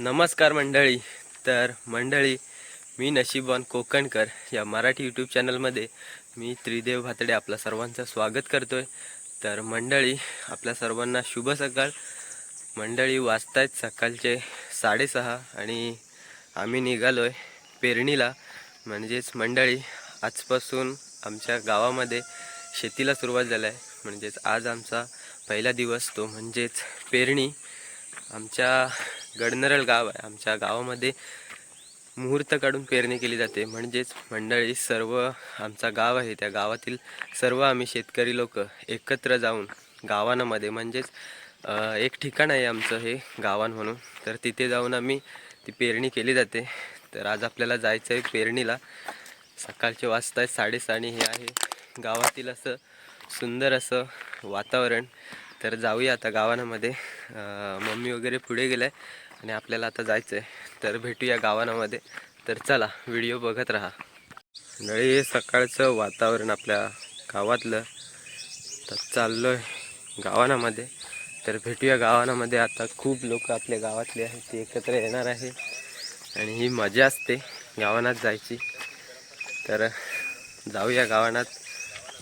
नमस्कार मंडळी. तर मंडळी मी नशीबवान कोकणकर या मराठी यूट्यूब चॅनलमध्ये मी त्रिदेव भातडे आपलं सर्वांचं स्वागत करतोय. तर मंडळी आपल्या सर्वांना शुभ सकाळ. मंडळी वाजतायत सकाळचे साडेसहा आणि आम्ही निघालो आहे पेरणीला. म्हणजेच मंडळी आजपासून आमच्या गावामध्ये शेतीला सुरुवात झाली आहे म्हणजेच आज आमचा पहिला दिवस तो म्हणजेच पेरणी. आमच्या गडनरळ गाव आहे. आमच्या गावामध्ये मुहूर्त काढून पेरणी केली जाते. म्हणजेच मंडळी सर्व आमचा गाव आहे. त्या गावातील सर्व आम्ही शेतकरी लोक एकत्र जाऊन गावांमध्ये म्हणजेच एक ठिकाण आहे आमचं हे गावान म्हणून. तर तिथे जाऊन आम्ही ती पेरणी केली जाते. तर आज आपल्याला जायचं आहे पेरणीला. सकाळचे वाजता आहे साडेसाणी हे आहे. गावातील असं सुंदर असं वातावरण. तर जाऊया आता गावानामध्ये मम्मी वगैरे पुढे गेलाय आणि आपल्याला आता जायचं आहे तर भेटूया गावानामध्ये तर चला व्हिडिओ बघत राहा. नळी हे सकाळचं वातावरण आपल्या गावातलं. तर चाललो आहे गावानामध्ये तर भेटूया गावानामध्ये आता खूप लोक आपल्या गावातले आहेत ते एकत्र येणार आहे. आणि ही मजा असते गावानात जायची. तर जाऊया गावानात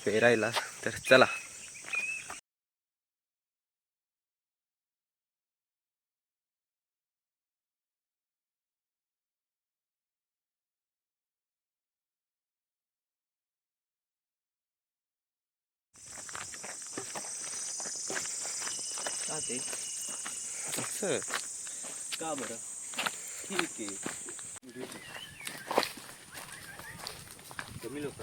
पेरायला. तर चला. का ते असं? का बरं? ठीक आहे. कमी लोक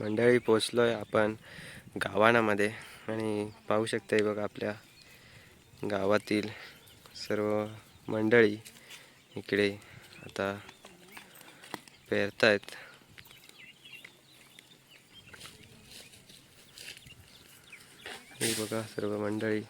मंडळी पोचलोय आपण गावानामध्ये. आणि पाहू शकताय बघा आपल्या गावातील सर्व मंडळी इकडे आता पेरतायत. आहेत बघा सर्व मंडळी.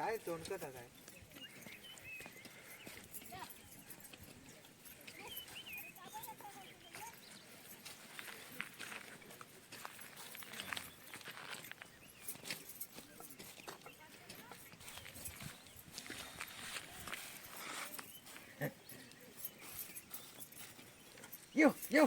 काय तोंड कथा काय यो यो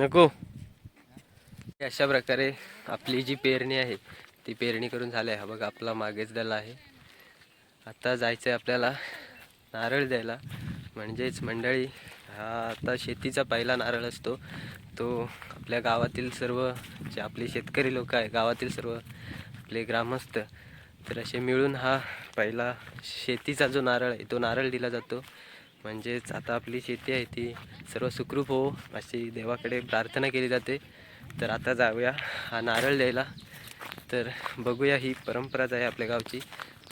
नको. अशा प्रकारे आपली जी पेरणी आहे ती पेरणी करून झाली आहे. हा बघा आपला मागेच दला आहे. आता जायचं आहे आपल्याला नारळ द्यायला. म्हणजेच मंडळी हा आता शेतीचा पहिला नारळ असतो. तो आपल्या गावातील सर्व जे आपले शेतकरी लोक आहे गावातील सर्व आपले ग्रामस्थ तर असे मिळून हा पहिला शेतीचा जो नारळ आहे तो नारळ दिला जातो. म्हणजेच आता आपली शेती आहे ती सर्व सुखरूप हो अशी देवाकडे प्रार्थना केली जाते. तर आता जाऊया हा नारळ द्यायला. तर बघूया ही परंपराच आहे आपल्या गावची.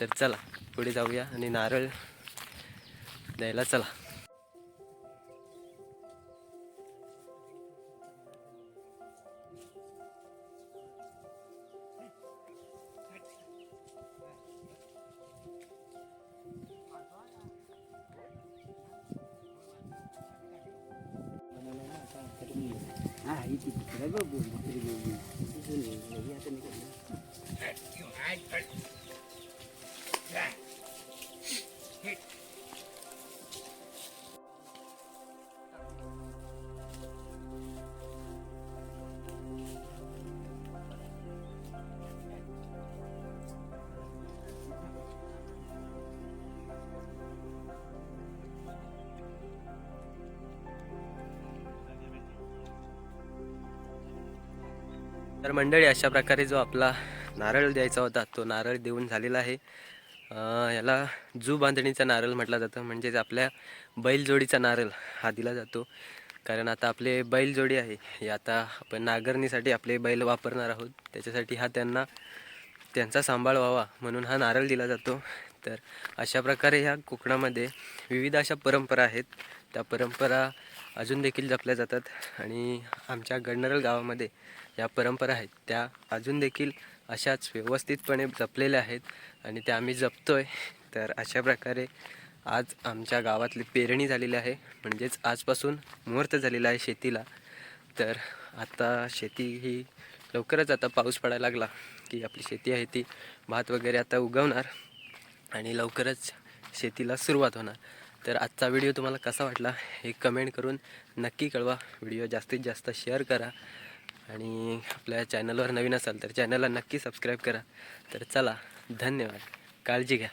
तर चला पुढे जाऊया आणि नारळ द्यायला चला. Hey. तर मंडळी अशा प्रकारे जो आपला नारळ द्यायचा होता तो नारळ देऊन झालेला आहे. याला जू बांधणीचा नारळ म्हटला जातं. म्हणजेच आपल्या बैलजोडीचा नारळ हा दिला जातो. कारण आता आपले बैलजोडी आहे. हे आता आपण नांगरणीसाठी आपले बैल वापरणार आहोत. त्याच्यासाठी हा त्यांना त्यांचा सांभाळ व्हावा म्हणून हा नारळ दिला जातो. तर अशा प्रकारे ह्या कोकणामध्ये विविध अशा परंपरा आहेत. त्या परंपरा अजून देखील जपल्या जातात. आणि आमच्या गडनरल गावामध्ये या परंपरा आहेत त्या अजून देखील अशाच व्यवस्थितपणे जपलेल्या आहेत आणि त्या आम्ही जपतो आहे तर अशा प्रकारे आज आमच्या गावातली पेरणी झालेली आहे. म्हणजेच आजपासून मुहूर्त झालेला आहे शेतीला. तर आता शेती ही लवकरच आता पाऊस पडायला लागला की आपली शेती आहे ती भात वगैरे आता उगवणार आणि लवकरच शेतीला सुरुवात होणार. तर आजचा व्हिडिओ तुम्हाला कसा वाटला हे कमेंट करून नक्की कळवा. व्हिडिओ जास्तीत जास्त शेअर करा. आणि आपल्या चॅनलवर नवीन असाल तर चॅनलला नक्की सबस्क्राईब करा. तर चला धन्यवाद. काळजी घ्या.